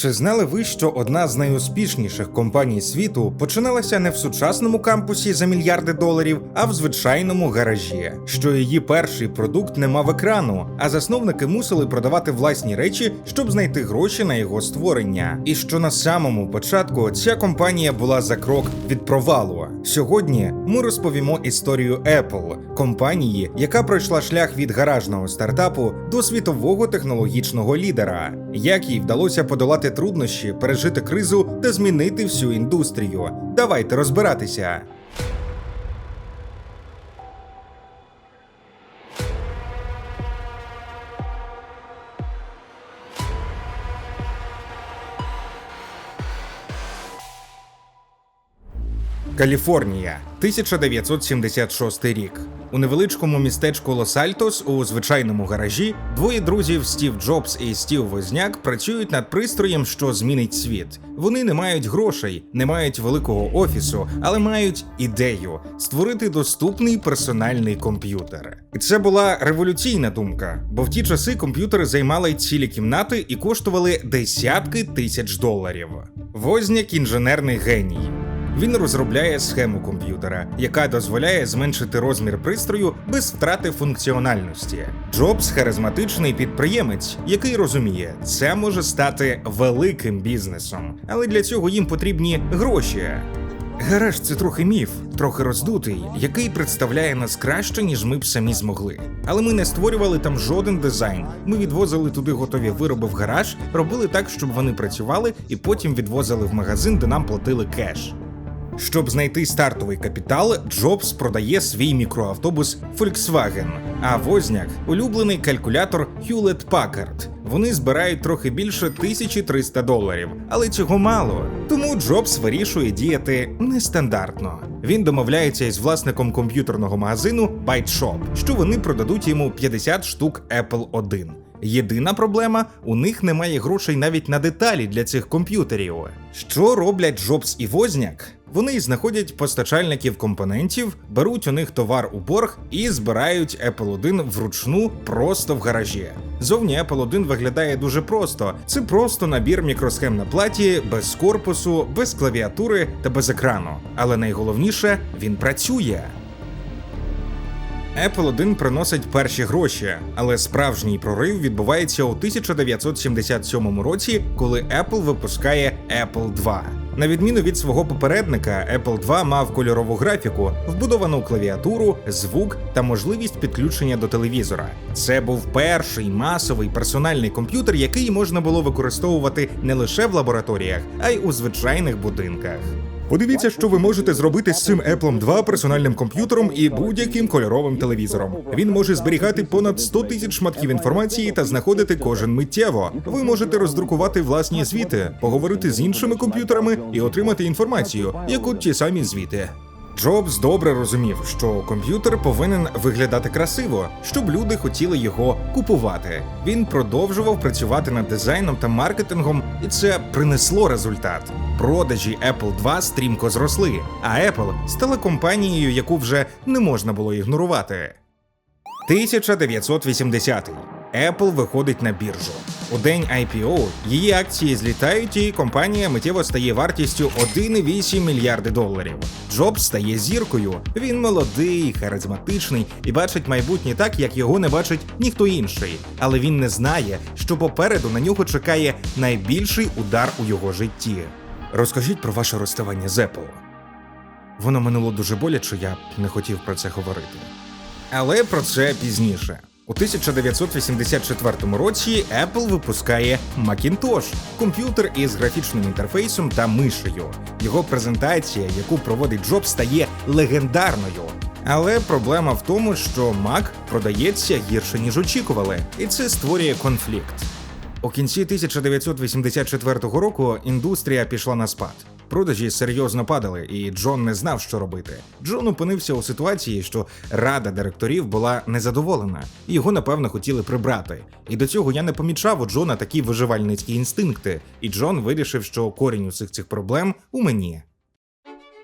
Чи знали ви, що одна з найуспішніших компаній світу починалася не в сучасному кампусі за мільярди доларів, а в звичайному гаражі? Що її перший продукт не мав екрану, а засновники мусили продавати власні речі, щоб знайти гроші на його створення. І що на самому початку ця компанія була за крок від провалу. Сьогодні ми розповімо історію Apple, компанії, яка пройшла шлях від гаражного стартапу до світового технологічного лідера, як їй вдалося подолати труднощі, пережити кризу та змінити всю індустрію. Давайте розбиратися. Каліфорнія, 1976 рік. У невеличкому містечку Лос-Альтос у звичайному гаражі двоє друзів Стів Джобс і Стів Возняк працюють над пристроєм, що змінить світ. Вони не мають грошей, не мають великого офісу, але мають ідею створити доступний персональний комп'ютер. І це була революційна думка, бо в ті часи комп'ютери займали цілі кімнати і коштували десятки тисяч доларів. Возняк інженерний геній. Він розробляє схему комп'ютера, яка дозволяє зменшити розмір пристрою без втрати функціональності. Джобс харизматичний підприємець, який розуміє, це може стати великим бізнесом, але для цього їм потрібні гроші. Гараж це трохи міф, трохи роздутий, який представляє нас краще, ніж ми б самі змогли. Але ми не створювали там жоден дизайн. Ми відвозили туди готові вироби в гараж, робили так, щоб вони працювали, і потім відвозили в магазин, де нам платили кеш. Щоб знайти стартовий капітал, Джобс продає свій мікроавтобус Volkswagen, а Возняк улюблений калькулятор Hewlett Packard. Вони збирають трохи більше 1300 доларів, але цього мало. Тому Джобс вирішує діяти нестандартно. Він домовляється із власником комп'ютерного магазину Byte Shop, що вони продадуть йому 50 штук Apple 1. Єдина проблема у них немає грошей навіть на деталі для цих комп'ютерів. Що роблять Джобс і Возняк? Вони знаходять постачальників компонентів, беруть у них товар у борг і збирають Apple 1 вручну просто в гаражі. Зовні Apple 1 виглядає дуже просто. Це просто набір мікросхем на платі, без корпусу, без клавіатури та без екрану. Але найголовніше він працює. Apple 1 приносить перші гроші, але справжній прорив відбувається у 1977 році, коли Apple випускає Apple 2. На відміну від свого попередника, Apple II мав кольорову графіку, вбудовану клавіатуру, звук та можливість підключення до телевізора. Це був перший масовий персональний комп'ютер, який можна було використовувати не лише в лабораторіях, а й у звичайних будинках. Подивіться, що ви можете зробити з цим Apple 2 персональним комп'ютером і будь-яким кольоровим телевізором. Він може зберігати понад 100 тисяч шматків інформації та знаходити кожен миттєво. Ви можете роздрукувати власні звіти, поговорити з іншими комп'ютерами і отримати інформацію, яку ті самі звіти. Джобс добре розумів, що комп'ютер повинен виглядати красиво, щоб люди хотіли його купувати. Він продовжував працювати над дизайном та маркетингом, і це принесло результат. Продажі Apple 2 стрімко зросли, а Apple стала компанією, яку вже не можна було ігнорувати. 1980 Apple виходить на біржу. У день IPO її акції злітають, і компанія миттєво стає вартістю 1,8 мільярди доларів. Джобс стає зіркою. Він молодий, харизматичний і бачить майбутнє так, як його не бачить ніхто інший. Але він не знає, що попереду на нього чекає найбільший удар у його житті. Розкажіть про ваше розставання з Apple. Воно минуло дуже боляче, я не хотів про це говорити. Але про це пізніше. У 1984 році Apple випускає Macintosh – комп'ютер із графічним інтерфейсом та мишею. Його презентація, яку проводить Джобс, стає легендарною. Але проблема в тому, що Mac продається гірше ніж очікували, і це створює конфлікт. У кінці 1984 року індустрія пішла на спад. Продажі серйозно падали, і Джон не знав, що робити. Джон опинився у ситуації, що рада директорів була незадоволена, і його напевно хотіли прибрати. І до цього я не помічав у Джона такі виживальницькі інстинкти, і Джон вирішив, що корінь усіх цих проблем у мені.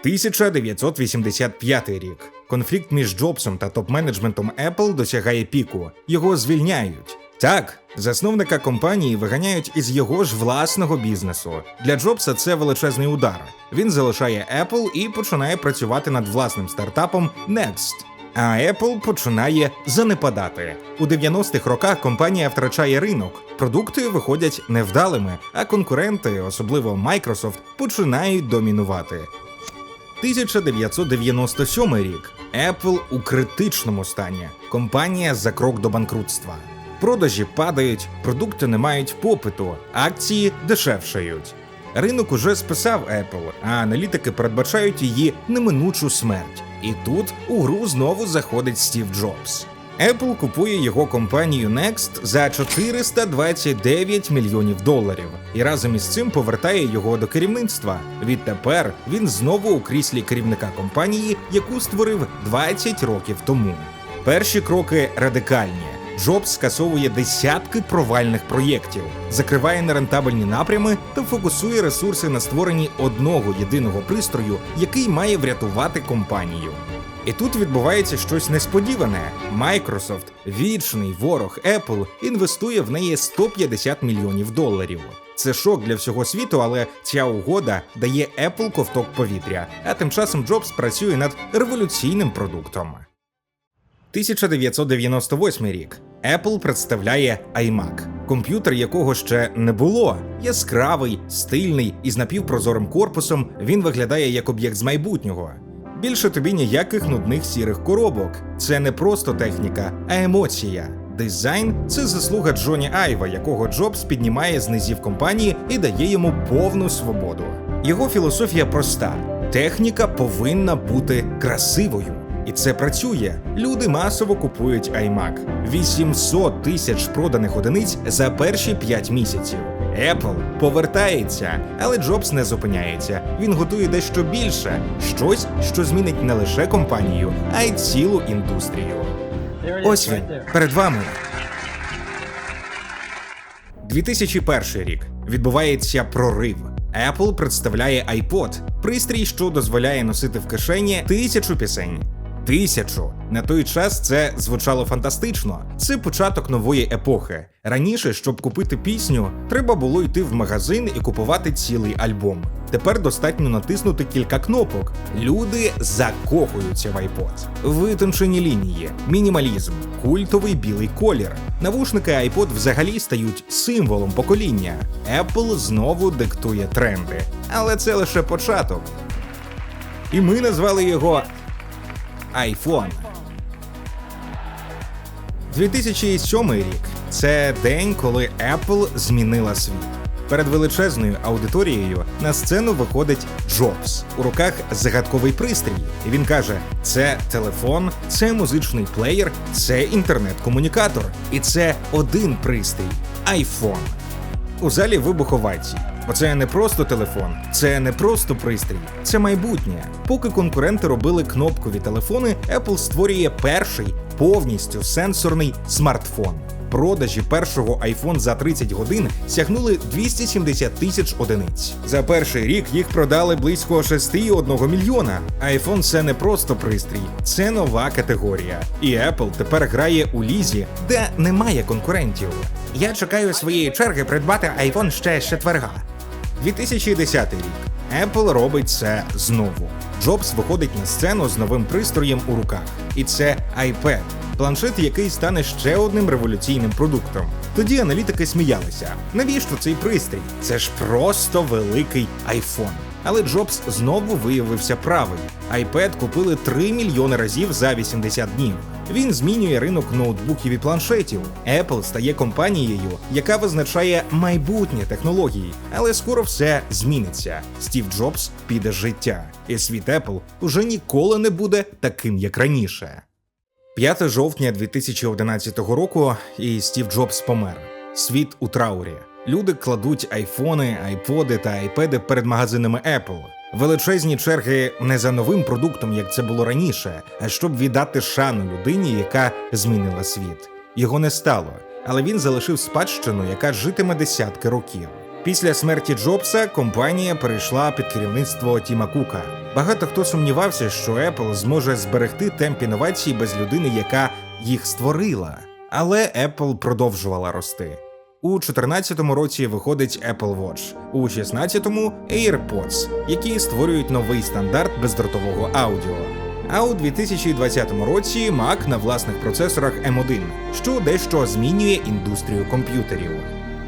1985 рік. Конфлікт між Джобсом та топ-менеджментом Apple досягає піку. Його звільняють. Так, засновника компанії виганяють із його ж власного бізнесу. Для Джобса це величезний удар. Він залишає Apple і починає працювати над власним стартапом Next. А Apple починає занепадати. У 90-х роках компанія втрачає ринок. Продукти виходять невдалими, а конкуренти, особливо Microsoft, починають домінувати. 1997 рік. Apple у критичному стані. Компанія за крок до банкрутства. Продажі падають, продукти не мають попиту, акції дешевшають. Ринок уже списав Apple, а аналітики передбачають її неминучу смерть. І тут у гру знову заходить Стів Джобс. Apple купує його компанію Next за 429 мільйонів доларів і разом із цим повертає його до керівництва. Відтепер він знову у кріслі керівника компанії, яку створив 20 років тому. Перші кроки радикальні. Джобс скасовує десятки провальних проєктів, закриває нерентабельні напрями та фокусує ресурси на створенні одного єдиного пристрою, який має врятувати компанію. І тут відбувається щось несподіване. Microsoft, вічний ворог Apple, інвестує в неї 150 мільйонів доларів. Це шок для всього світу, але ця угода дає Apple ковток повітря. А тим часом Джобс працює над революційним продуктом. 1998 рік. Apple представляє iMac, комп'ютер якого ще не було. Яскравий, стильний і з напівпрозорим корпусом він виглядає як об'єкт з майбутнього. Більше тобі ніяких нудних сірих коробок. Це не просто техніка, а емоція. Дизайн це заслуга Джоні Айва, якого Джобс піднімає з низів компанії і дає йому повну свободу. Його філософія проста: техніка повинна бути красивою. І це працює. Люди масово купують iMac. 800 тисяч проданих одиниць за перші 5 місяців. Apple повертається, але Джобс не зупиняється. Він готує дещо більше, щось, що змінить не лише компанію, а й цілу індустрію. Ось він перед вами. 2001 рік відбувається прорив. Apple представляє iPod, пристрій, що дозволяє носити в кишені тисячу пісень. Тисячу на той час це звучало фантастично. Це початок нової епохи. Раніше, щоб купити пісню, треба було йти в магазин і купувати цілий альбом. Тепер достатньо натиснути кілька кнопок. Люди закохуються в iPod. Витончені лінії, мінімалізм, культовий білий колір. Навушники iPod взагалі стають символом покоління. Apple знову диктує тренди. Але це лише початок. І ми назвали його iPhone. 2007 рік це день, коли Apple змінила світ. Перед величезною аудиторією на сцену виходить Джобс. У руках загадковий пристрій. І він каже: це телефон, це музичний плеєр, це інтернет-комунікатор. І це один пристрій iPhone. У залі вибух овацій. Бо це не просто телефон, це не просто пристрій, це майбутнє. Поки конкуренти робили кнопкові телефони, Apple створює перший повністю сенсорний смартфон. Продажі першого iPhone за 30 годин сягнули 270 тисяч одиниць. За перший рік їх продали близько 6,1 мільйона. iPhone – це не просто пристрій, це нова категорія. І Apple тепер грає у лізі, де немає конкурентів. Я чекаю своєї черги придбати iPhone ще з четверга. 2010 рік. Apple робить це знову. Джобс виходить на сцену з новим пристроєм у руках, і це iPad, планшет, який стане ще одним революційним продуктом. Тоді аналітики сміялися. Навіщо цей пристрій? Це ж просто великий iPhone. Але Джобс знову виявився правий. iPad купили 3 мільйони разів за 80 днів. Він змінює ринок ноутбуків і планшетів. Apple стає компанією, яка визначає майбутнє технології, але скоро все зміниться. Стів Джобс піде з життя, і світ Apple уже ніколи не буде таким, як раніше. 5 жовтня 2011 року, і Стів Джобс помер. Світ у траурі. Люди кладуть айфони, айподи та айпеди перед магазинами Apple. Величезні черги не за новим продуктом, як це було раніше, а щоб віддати шану людині, яка змінила світ. Його не стало, але він залишив спадщину, яка житиме десятки років. Після смерті Джобса компанія перейшла під керівництво Тіма Кука. Багато хто сумнівався, що Apple зможе зберегти темп інновацій без людини, яка їх створила. Але Apple продовжувала рости. У 2014 році виходить Apple Watch, у 2016-му AirPods, які створюють новий стандарт бездротового аудіо. А у 2020 році Mac на власних процесорах M1, що дещо змінює індустрію комп'ютерів.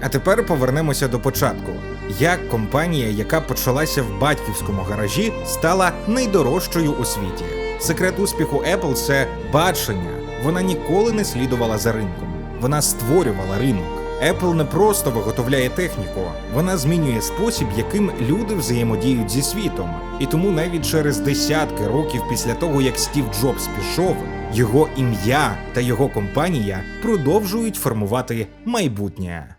А тепер повернемося до початку. Як компанія, яка почалася в батьківському гаражі, стала найдорожчою у світі. Секрет успіху Apple – це бачення. Вона ніколи не слідувала за ринком. Вона створювала ринок. Apple не просто виготовляє техніку, вона змінює спосіб, яким люди взаємодіють зі світом. І тому навіть через десятки років після того, як Стів Джобс пішов, його ім'я та його компанія продовжують формувати майбутнє.